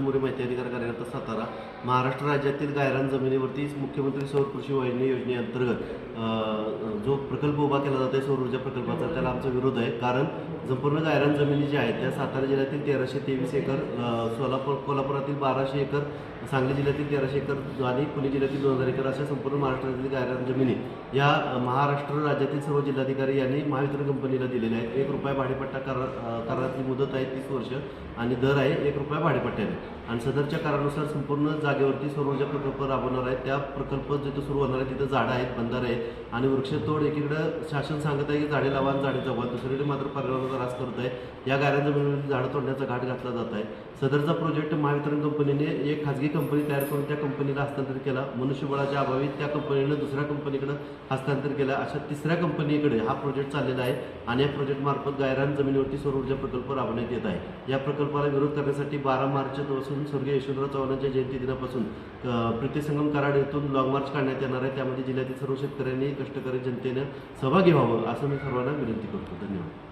मोरे माहिती अधिकार कार्यकर्ता सातारा महाराष्ट्र राज्यातील गायरान जमिनीवरती मुख्यमंत्री सौर कृषी वाहिनी योजनेअंतर्गत प्रकल्प उभा केला जातो आहे सौर ऊर्जा प्रकल्पाचा त्याला आमचा विरोध आहे. कारण संपूर्ण गायरान जमिनी ज्या आहेत त्या सातारा जिल्ह्यातील तेराशे तेवीस एकर सोलापूर कोल्हापुरातील बाराशे एकर सांगली जिल्ह्यातील तेराशे एकर आणि पुणे जिल्ह्यातील दोन हजार एकर अशा संपूर्ण महाराष्ट्रातील गायरान जमिनी या महाराष्ट्र राज्यातील सर्व जिल्हाधिकारी यांनी महावितरण कंपनीला दिलेल्या आहेत. एक रुपया भाडेपट्टा करा अ, कराराची मुदत आहे तीस वर्ष आणि दर आहे एक रुपया भाडेपट्ट्याने. आणि सदरच्या करानुसार संपूर्ण जागेवरती सौर ऊर्जा प्रकल्प राबवणार आहे त्या प्रकल्प जिथं सुरू होणार आहे तिथं झाडं आहेत बंधारे आहेत आणि वृक्षतोड एकीकडं शासन सांगत आहे की झाडे लावा आणि झाडे जगवा. दुसरीकडे मात्र पर्यावरणाचा रास करत आहे. या गायरान जमिनीवरती झाडं तोडण्याचा घाट घातला जात आहे. सदरचा प्रोजेक्ट महावितरण कंपनीने एक खाजगी कंपनी तयार करून त्या कंपनीला हस्तांतरित केला. मनुष्यबळाच्या अभावी त्या कंपनीनं दुसऱ्या कंपनीकडे हस्तांतरित केला. अशा तिसऱ्या कंपनीकडे हा प्रोजेक्ट चाललेला आहे आणि या प्रोजेक्टमार्फत गायरान जमिनीवरती सौर ऊर्जा प्रकल्प राबवण्यात येत आहे. या प्रकल्पाला विरोध करण्यासाठी बारा मार्चपासून स्वर्गीय यशवंतराव चव्हाणांच्या जयंती दिनापासून अ, प्रीतिसंगम कराड येथून लॉंग मार्च काढण्यात येणार आहे. त्यामध्ये जिल्ह्यातील सर्व शेतकऱ्यांनी कष्टकरी जनतेनं सहभागी व्हावं असं मी सर्वांना विनंती करतो. धन्यवाद.